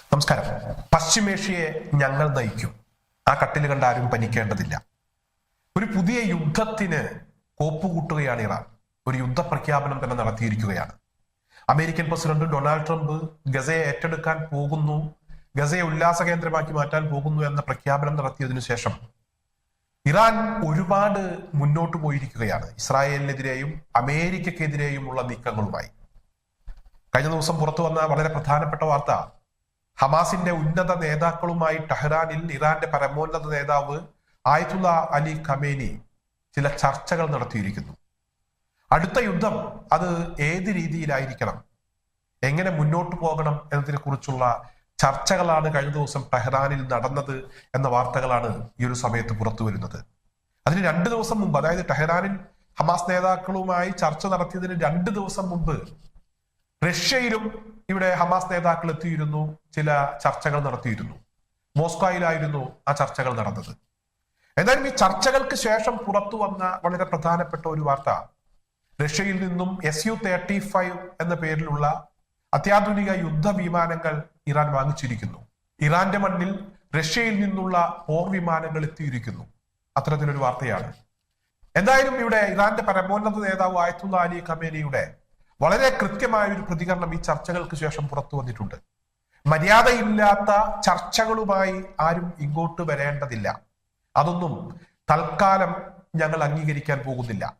നമസ്കാരം. പശ്ചിമേഷ്യയെ ഞങ്ങൾ നയിക്കും. ആ കട്ടിൽ കണ്ട് ആരും പനിക്കേണ്ടതില്ല. ഒരു പുതിയ യുദ്ധത്തിന് കോപ്പുകൂട്ടുകയാണ് ഇറാൻ. ഒരു യുദ്ധപ്രഖ്യാപനം തന്നെ നടത്തിയിരിക്കുകയാണ്. അമേരിക്കൻ പ്രസിഡന്റ് ഡൊണാൾഡ് ട്രംപ് ഗസയെ ഏറ്റെടുക്കാൻ പോകുന്നു ഗസയെ ഉല്ലാസ കേന്ദ്രമാക്കി മാറ്റാൻ പോകുന്നു എന്ന പ്രഖ്യാപനം നടത്തിയതിനു ശേഷം ഇറാൻ ഒരുപാട് മുന്നോട്ട് പോയിരിക്കുകയാണ്. ഇസ്രായേലിനെതിരെയും അമേരിക്കക്കെതിരെയുമുള്ള നീക്കങ്ങളുമായി. കഴിഞ്ഞ ദിവസം പുറത്തു വന്ന വളരെ പ്രധാനപ്പെട്ട വാർത്ത ഹമാസിന്റെ ഉന്നത നേതാക്കളുമായി ടെഹ്റാനിൽ ഇറാന്റെ പരമോന്നത നേതാവ് ആയതുല്ല അലി ഖമേനി ചില ചർച്ചകൾ നടത്തിയിരിക്കുന്നു. അടുത്ത യുദ്ധം അത് ഏത് രീതിയിലായിരിക്കണം? എങ്ങനെ മുന്നോട്ട് പോകണം എന്നതിനെ കുറിച്ചുള്ള ചർച്ചകളാണ് കഴിഞ്ഞ ദിവസം ടെഹ്റാനിൽ നടന്നത് എന്ന വാർത്തകളാണ് ഈ ഒരു സമയത്ത് പുറത്തു വരുന്നത്. അതിന് രണ്ട് ദിവസം മുമ്പ് അതായത് ടെഹ്റാനിൽ ഹമാസ് നേതാക്കളുമായി ചർച്ച നടത്തിയതിന് രണ്ട് ദിവസം മുമ്പ് റഷ്യയിലും ഇവിടെ ഹമാസ് നേതാക്കൾ എത്തിയിരുന്നു ചില ചർച്ചകൾ നടത്തിയിരുന്നു. മോസ്കോയിലായിരുന്നു ആ ചർച്ചകൾ നടന്നത്. എന്തായാലും ഈ ചർച്ചകൾക്ക് ശേഷം പുറത്തു വന്ന വളരെ പ്രധാനപ്പെട്ട ഒരു വാർത്ത റഷ്യയിൽ നിന്നും എസ് യു തേർട്ടി ഫൈവ് എന്ന പേരിലുള്ള അത്യാധുനിക യുദ്ധ വിമാനങ്ങൾ ഇറാൻ വാങ്ങിച്ചിരിക്കുന്നു. ഇറാന്റെ മണ്ണിൽ റഷ്യയിൽ നിന്നുള്ള പോർ വിമാനങ്ങൾ എത്തിയിരിക്കുന്നു. അത്തരത്തിലൊരു വാർത്തയാണ്. എന്തായാലും ഇവിടെ ഇറാന്റെ പരമോന്നത നേതാവ് ആയത്തുള്ള അലി ഖമേനിയുടെ വളരെ കൃത്യമായ ഒരു പ്രതികരണം ഈ ചർച്ചകൾക്ക് ശേഷം പുറത്തു വന്നിട്ടുണ്ട്. മര്യാദയില്ലാത്ത ചർച്ചകളുമായി ആരും ഇങ്ങോട്ട് വരേണ്ടതില്ല. അതൊന്നും തൽക്കാലം ഞങ്ങൾ അംഗീകരിക്കാൻ പോകുന്നില്ല.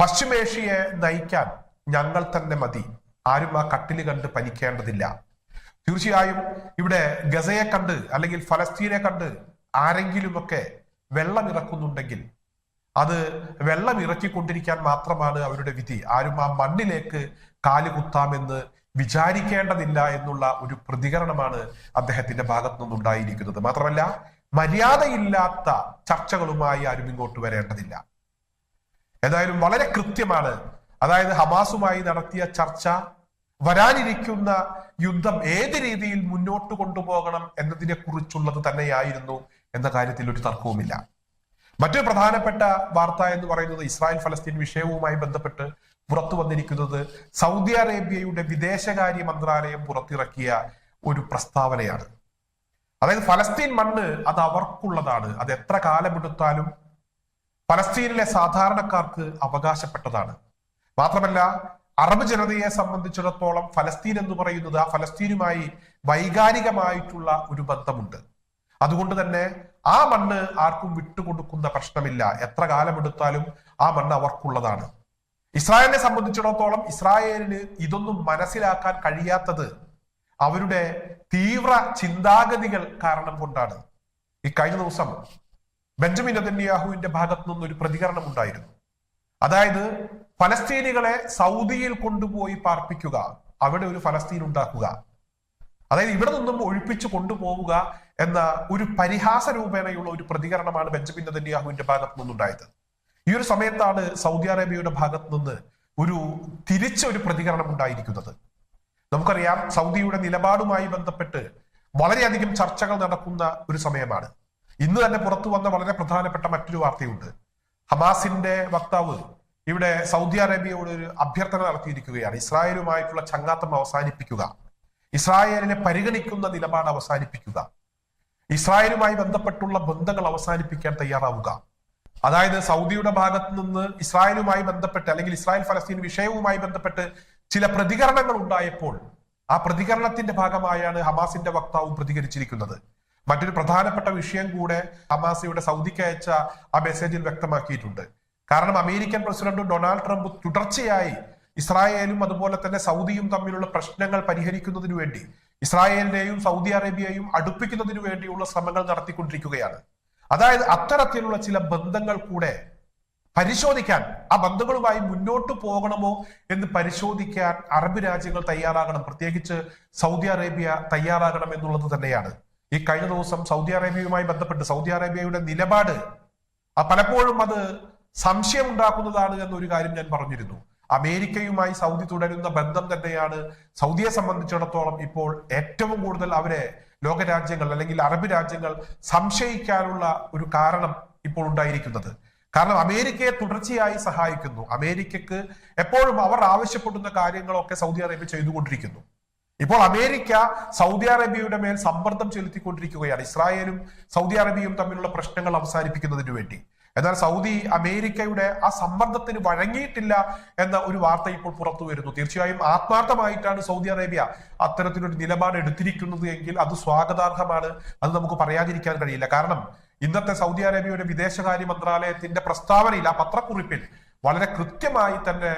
പശ്ചിമേഷ്യയെ നയിക്കാൻ ഞങ്ങൾ തന്നെ മതി. ആരും ആ കട്ടിൽ കണ്ട് പനിക്കേണ്ടതില്ല. തീർച്ചയായും ഇവിടെ ഗസയെ കണ്ട് അല്ലെങ്കിൽ ഫലസ്തീനെ കണ്ട് ആരെങ്കിലുമൊക്കെ വെള്ളം ഇറക്കുന്നുണ്ടെങ്കിൽ അത് വെള്ളം ഇറക്കിക്കൊണ്ടിരിക്കാൻ മാത്രമാണ് അവരുടെ വിധി. ആരും ആ മണ്ണിലേക്ക് കാൽ കുത്താമെന്ന് വിചാരിക്കേണ്ടതില്ല എന്നുള്ള ഒരു പ്രതികരണമാണ് അദ്ദേഹത്തിന്റെ ഭാഗത്തു നിന്നുണ്ടായിരിക്കുന്നത് മാത്രമല്ല മര്യാദയില്ലാത്ത ചർച്ചകളുമായി ആരും ഇങ്ങോട്ട് വരേണ്ടതില്ല. ഏതായാലും വളരെ കൃത്യമാണ്. അതായത് ഹമാസുമായി നടത്തിയ ചർച്ച വരാനിരിക്കുന്ന യുദ്ധം ഏത് രീതിയിൽ മുന്നോട്ട് കൊണ്ടുപോകണം എന്നതിനെ കുറിച്ചുള്ളത് തന്നെയായിരുന്നു എന്ന കാര്യത്തിൽ ഒരു തർക്കവുമില്ല. മറ്റൊരു പ്രധാനപ്പെട്ട വാർത്ത എന്ന് പറയുന്നത് ഇസ്രായേൽ ഫലസ്തീൻ വിഷയവുമായി ബന്ധപ്പെട്ട് പുറത്തു വന്നിരിക്കുന്നത് സൗദി അറേബ്യയുടെ വിദേശകാര്യ മന്ത്രാലയം പുറത്തിറക്കിയ ഒരു പ്രസ്താവനയാണ്. അതായത് ഫലസ്തീൻ മണ്ണ് അത് അവർക്കുള്ളതാണ്. അത് എത്ര കാലമെടുത്താലും ഫലസ്തീനിലെ സാധാരണക്കാർക്ക് അവകാശപ്പെട്ടതാണ്. മാത്രമല്ല അറബ് ജനതയെ സംബന്ധിച്ചിടത്തോളം ഫലസ്തീൻ എന്ന് പറയുന്നത് ആ ഫലസ്തീനുമായി വൈകാരികമായിട്ടുള്ള ഒരു ബന്ധമുണ്ട്. അതുകൊണ്ട് തന്നെ ആ മണ്ണ് ആർക്കും വിട്ടുകൊടുക്കുന്ന പ്രശ്നമില്ല. എത്ര കാലമെടുത്താലും ആ മണ്ണ് അവർക്കുള്ളതാണ്. ഇസ്രായേലിനെ സംബന്ധിച്ചിടത്തോളം ഇസ്രായേലിന് ഇതൊന്നും മനസ്സിലാക്കാൻ കഴിയാത്തത് അവരുടെ തീവ്ര ചിന്താഗതികൾ കാരണം കൊണ്ടാണ്. ഈ കഴിഞ്ഞ ദിവസം ബെഞ്ചമിൻ അതന്യാഹുവിന്റെ ഭാഗത്തു നിന്നൊരു ഒരു പ്രതികരണം ഉണ്ടായിരുന്നു. അതായത് ഫലസ്തീനികളെ സൗദിയിൽ കൊണ്ടുപോയി പാർപ്പിക്കുക അവിടെ ഒരു ഫലസ്തീൻ ഉണ്ടാക്കുക. അതായത് ഇവിടെ നിന്നും ഒഴിപ്പിച്ചു കൊണ്ടുപോവുക എന്ന ഒരു പരിഹാസ രൂപേണയുള്ള ഒരു പ്രതികരണമാണ് ബെഞ്ചമിൻ നെതന്യാഹുവിന്റെ ഭാഗത്തു നിന്നുണ്ടായത്. ഈ ഒരു സമയത്താണ് സൗദി അറേബ്യയുടെ ഭാഗത്തു നിന്ന് ഒരു തിരിച്ച ഒരു പ്രതികരണം ഉണ്ടായിരിക്കുന്നത്. നമുക്കറിയാം സൗദിയുടെ നിലപാടുമായി ബന്ധപ്പെട്ട് വളരെയധികം ചർച്ചകൾ നടക്കുന്ന ഒരു സമയമാണ്. ഇന്ന് തന്നെ പുറത്തു വന്ന വളരെ പ്രധാനപ്പെട്ട മറ്റൊരു വാർത്തയുണ്ട്. ഹമാസിന്റെ വക്താവ് ഇവിടെ സൗദി അറേബ്യയോട് ഒരു അഭ്യർത്ഥന നടത്തിയിരിക്കുകയാണ്. ഇസ്രായേലുമായിട്ടുള്ള ചങ്ങാത്തം അവസാനിപ്പിക്കുക. ഇസ്രായേലിനെ പരിഗണിക്കുന്ന നിലപാട് അവസാനിപ്പിക്കുക. ഇസ്രായേലുമായി ബന്ധപ്പെട്ടുള്ള ബന്ധങ്ങൾ അവസാനിപ്പിക്കാൻ തയ്യാറാവുക. അതായത് സൗദിയുടെ ഭാഗത്ത് നിന്ന് ഇസ്രായേലുമായി ബന്ധപ്പെട്ട് അല്ലെങ്കിൽ ഇസ്രായേൽ ഫലസ്തീൻ വിഷയവുമായി ബന്ധപ്പെട്ട് ചില പ്രതികരണങ്ങൾ ഉണ്ടായപ്പോൾ ആ പ്രതികരണത്തിന്റെ ഭാഗമായാണ് ഹമാസിന്റെ വക്താവും പ്രതികരിച്ചിരിക്കുന്നത്. മറ്റൊരു പ്രധാനപ്പെട്ട വിഷയം കൂടെ ഹമാസയുടെ സൗദിക്ക് അയച്ച ആ മെസ്സേജിൽ വ്യക്തമാക്കിയിട്ടുണ്ട്. കാരണം അമേരിക്കൻ പ്രസിഡന്റ് ഡൊണാൾഡ് ട്രംപ് തുടർച്ചയായി ഇസ്രായേലും അതുപോലെ തന്നെ സൗദിയും തമ്മിലുള്ള പ്രശ്നങ്ങൾ പരിഹരിക്കുന്നതിനു വേണ്ടി ഇസ്രായേലിനെയും സൗദി അറേബ്യയെയും അടുപ്പിക്കുന്നതിനു വേണ്ടിയുള്ള ശ്രമങ്ങൾ നടത്തിക്കൊണ്ടിരിക്കുകയാണ്. അതായത് അത്തരത്തിലുള്ള ചില ബന്ധങ്ങൾ കൂടെ പരിശോധിക്കാൻ ആ ബന്ധങ്ങളുമായി മുന്നോട്ട് പോകണമോ എന്ന് പരിശോധിക്കാൻ അറബ് രാജ്യങ്ങൾ തയ്യാറാകണം. പ്രത്യേകിച്ച് സൗദി അറേബ്യ തയ്യാറാകണം എന്നുള്ളത് തന്നെയാണ്. ഈ കഴിഞ്ഞ ദിവസം സൗദി അറേബ്യയുമായി ബന്ധപ്പെട്ട് സൗദി അറേബ്യയുടെ നിലപാട് പലപ്പോഴും അത് സംശയം ഉണ്ടാക്കുന്നതാണ് എന്നൊരു കാര്യം ഞാൻ പറഞ്ഞിരുന്നു. അമേരിക്കയുമായി സൗദി തുടരുന്ന ബന്ധം തന്നെയാണ് സൗദിയെ സംബന്ധിച്ചിടത്തോളം ഇപ്പോൾ ഏറ്റവും കൂടുതൽ അവരെ ലോകരാജ്യങ്ങൾ അല്ലെങ്കിൽ അറബ് രാജ്യങ്ങൾ സംശയിക്കാനുള്ള ഒരു കാരണം ഇപ്പോൾ ഉണ്ടായിരിക്കുന്നത്. കാരണം അമേരിക്കയെ തുടർച്ചയായി സഹായിക്കുന്നു. അമേരിക്കക്ക് എപ്പോഴും അവർ ആവശ്യപ്പെടുന്ന കാര്യങ്ങളൊക്കെ സൗദി അറേബ്യ ചെയ്തുകൊണ്ടിരിക്കുന്നു. ഇപ്പോൾ അമേരിക്ക സൗദി അറേബ്യയുടെ മേൽ സമ്മർദ്ദം ചെലുത്തിക്കൊണ്ടിരിക്കുകയാണ്. ഇസ്രായേലും സൗദി അറേബ്യയും തമ്മിലുള്ള പ്രശ്നങ്ങൾ അവസാനിപ്പിക്കുന്നതിന് വേണ്ടി. എന്നാൽ സൗദി അമേരിക്കയുടെ ആ സമ്മർദ്ദത്തിന് വഴങ്ങിയിട്ടില്ല എന്ന ഒരു വാർത്ത ഇപ്പോൾ പുറത്തു വരുന്നു. തീർച്ചയായും ആത്മാർത്ഥമായിട്ടാണ് സൗദി അറേബ്യ അത്തരത്തിലൊരു നിലപാട് എടുത്തിരിക്കുന്നത് എങ്കിൽ അത് സ്വാഗതാർഹമാണ്. അത് നമുക്ക് പറയാതിരിക്കാൻ കഴിയില്ല. കാരണം ഇന്നത്തെ സൗദി അറേബ്യയുടെ വിദേശകാര്യ മന്ത്രാലയത്തിന്റെ പ്രസ്താവനയിൽ ആ പത്രക്കുറിപ്പിൽ വളരെ കൃത്യമായി തന്നെ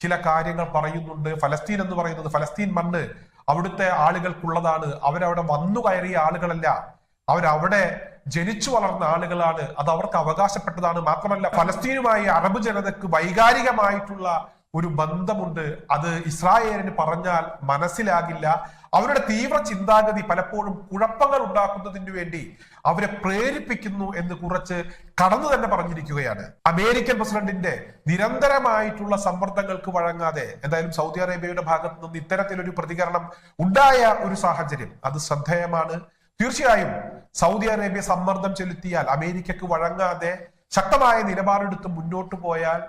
ചില കാര്യങ്ങൾ പറയുന്നുണ്ട്. ഫലസ്തീൻ എന്ന് പറയുന്നത് ഫലസ്തീൻ മണ്ണ് അവിടുത്തെ ആളുകൾക്കുള്ളതാണ്. അവരവിടെ വന്നു കയറിയ ആളുകളല്ല. അവരവിടെ ജനിച്ചു വളർന്ന ആളുകളാണ്. അത് അവർക്ക് അവകാശപ്പെട്ടതാണ്. മാത്രമല്ല ഫലസ്തീനുമായി അറബ് ജനതയ്ക്ക് വൈകാരികമായിട്ടുള്ള ഒരു ബന്ധമുണ്ട്. അത് ഇസ്രായേലിന് പറഞ്ഞാൽ മനസ്സിലാകില്ല. അവരുടെ തീവ്ര ചിന്താഗതി പലപ്പോഴും കുഴപ്പങ്ങൾ ഉണ്ടാക്കുന്നതിന് വേണ്ടി അവരെ പ്രേരിപ്പിക്കുന്നു എന്ന് കുറച്ച് കടന്നു തന്നെ പറഞ്ഞിരിക്കുകയാണ്. അമേരിക്കൻ പ്രസിഡന്റിന്റെ നിരന്തരമായിട്ടുള്ള സമ്മർദ്ദങ്ങൾക്ക് വഴങ്ങാതെ എന്തായാലും സൗദി അറേബ്യയുടെ ഭാഗത്തു നിന്ന് ഇത്തരത്തിലൊരു പ്രതികരണം ഉണ്ടായ ഒരു സാഹചര്യം. അത് ശ്രദ്ധേയമാണ്. തീർച്ചയായും സൗദി അറേബ്യ സമ്മർദ്ദം ചെലുത്തിയാൽ അമേരിക്കക്ക് വഴങ്ങാതെ ശക്തമായ നിലപാടെടുത്ത് മുന്നോട്ട് പോയാൽ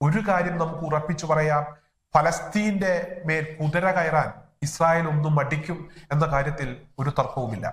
ഒരു കാര്യം നമുക്ക് ഉറപ്പിച്ചു പറയാം. ഫലസ്തീന്റെ മേൽ കുതിര കയറാൻ ഇസ്രായേൽ ഒന്നും മടിക്കും എന്ന കാര്യത്തിൽ ഒരു തർക്കവുമില്ല.